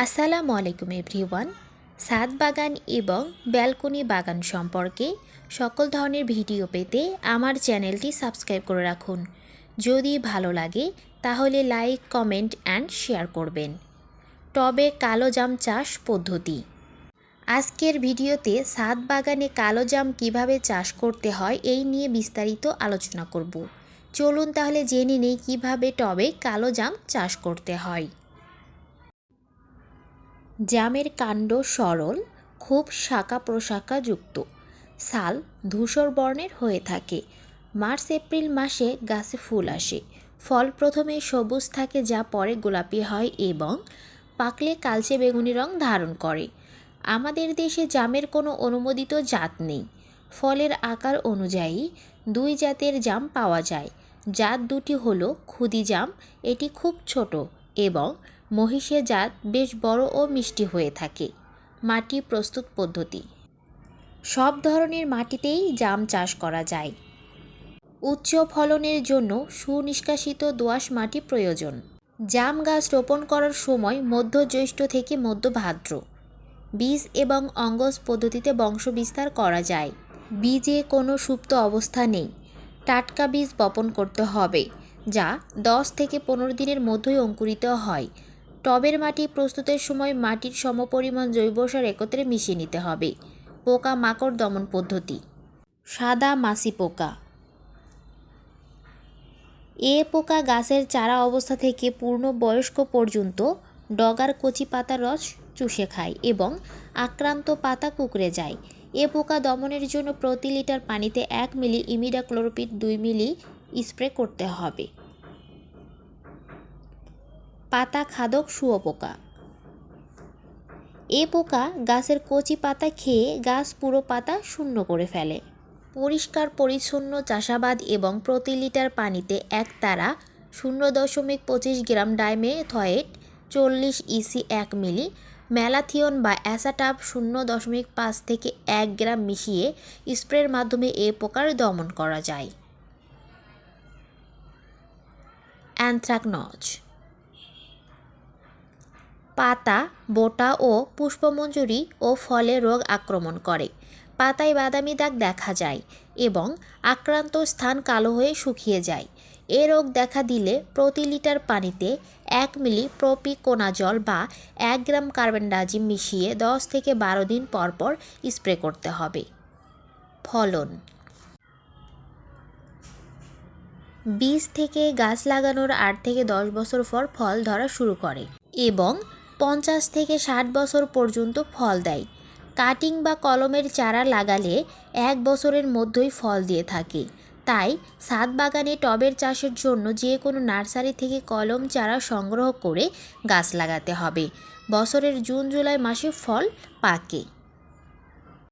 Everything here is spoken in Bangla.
আসসালামু আলাইকুম এভরিওয়ান। ছাদ বাগান এবং ব্যালকনি বাগান সম্পর্কে সকল ধরনের ভিডিও পেতে আমার চ্যানেলটি সাবস্ক্রাইব করে রাখুন। যদি ভালো লাগে, তাহলে লাইক, কমেন্ট অ্যান্ড শেয়ার করবেন। টবে কালো জাম চাষ পদ্ধতি। আজকের ভিডিওতে ছাদ বাগানে কালো জাম কীভাবে চাষ করতে হয়, এই নিয়ে বিস্তারিত আলোচনা করব। চলুন তাহলে জেনে নেই কীভাবে টবে কালো জাম চাষ করতে হয়। জামের কাণ্ড সরল, খুব শাখা প্রশাখা যুক্ত সাল ধূসর বর্ণের হয়ে থাকে। মার্চ, এপ্রিল মাসে গাছে ফুল আসে। ফল প্রথমে সবুজ থাকে যা পরে গোলাপি হয় এবং পাকলে কালচে বেগুনি রং ধারণ করে। আমাদের দেশে জামের কোনো অনুমোদিত জাত নেই। ফলের আকার অনুযায়ী দুই জাতের জাম পাওয়া যায়। জাত দুটি হলো খুদি জাম, এটি খুব ছোট, এবং মহিষে জাত বেশ বড় ও মিষ্টি হয়ে থাকে। মাটি প্রস্তুত পদ্ধতি। সব ধরনের মাটিতেই জাম চাষ করা যায়। উচ্চ ফলনের জন্য সুনিষ্কাশিত দোআঁশ মাটি প্রয়োজন। জাম গাছ রোপণ করার সময় মধ্য জ্যৈষ্ঠ থেকে মধ্য ভাদ্র বীজ এবং অঙ্গজ পদ্ধতিতে বংশবিস্তার করা যায়। বীজে কোনো সুপ্ত অবস্থা নেই। টাটকা বীজ বপন করতে হবে, যা দশ থেকে পনেরো দিনের মধ্যেই অঙ্কুরিত হয়। টবের মাটি প্রস্তুতের সময় মাটির সমপরিমাণ জৈব সার একত্রে মিশিয়ে নিতে হবে। পোকা মাকড় দমন পদ্ধতি। সাদা মাছি পোকা। এ পোকা গাছের চারা অবস্থা থেকে পূর্ণ বয়স্ক পর্যন্ত ডগার কচি পাতার রস চুষে খায় এবং আক্রান্ত পাতা কুকড়ে যায়। এ পোকা দমনের জন্য প্রতি লিটার পানিতে এক মিলি ইমিডাক্লোরোপিড দুই মিলি স্প্রে করতে হবে। পাতা খাদক শুয়োপোকা এ পোকা গাছের কচি পাতা খেয়ে গাছ পুরো পাতা শূন্য করে ফেলে। পরিষ্কার, পরিচ্ছন্ন, চাষাবাদ এবং প্রতি লিটার পানিতে এক তারা শূন্য দশমিক পঁচিশ গ্রাম ডাইমেথয়েট চল্লিশ ইসি এক মিলি ম্যালাথিয়ন বা অ্যাসাটাপ শূন্য দশমিক পাঁচ থেকে এক গ্রাম মিশিয়ে স্প্রের মাধ্যমে এ পোকার দমন করা যায়। অ্যানথ্রাকনজ পাতা, বোটা ও পুষ্পমঞ্জুরি ও ফলে রোগ আক্রমণ করে। পাতায় বাদামি দাগ দেখা যায় এবং আক্রান্ত স্থান কালো হয়ে শুকিয়ে যায়। এ রোগ দেখা দিলে প্রতি লিটার পানিতে এক মিলি প্রপিকোনাজল বা এক গ্রাম কার্বেন্ডাজিম মিশিয়ে দশ থেকে বারো দিন পর পর স্প্রে করতে হবে। ফলন বীজ থেকে গাছ লাগানোর আট থেকে দশ বছর পর ফল ধরা শুরু করে এবং পঞ্চাশ থেকে ষাট বছর পর্যন্ত ফল দেয়। কাটিং বা কলমের চারা লাগালে এক বছরের মধ্যেই ফল দিয়ে থাকে। তাই সাত বাগানে টবের চাষের জন্য যে কোনো নার্সারি থেকে কলম চারা সংগ্রহ করে গাছ লাগাতে হবে। বছরের জুন জুলাই মাসে ফল পাকে।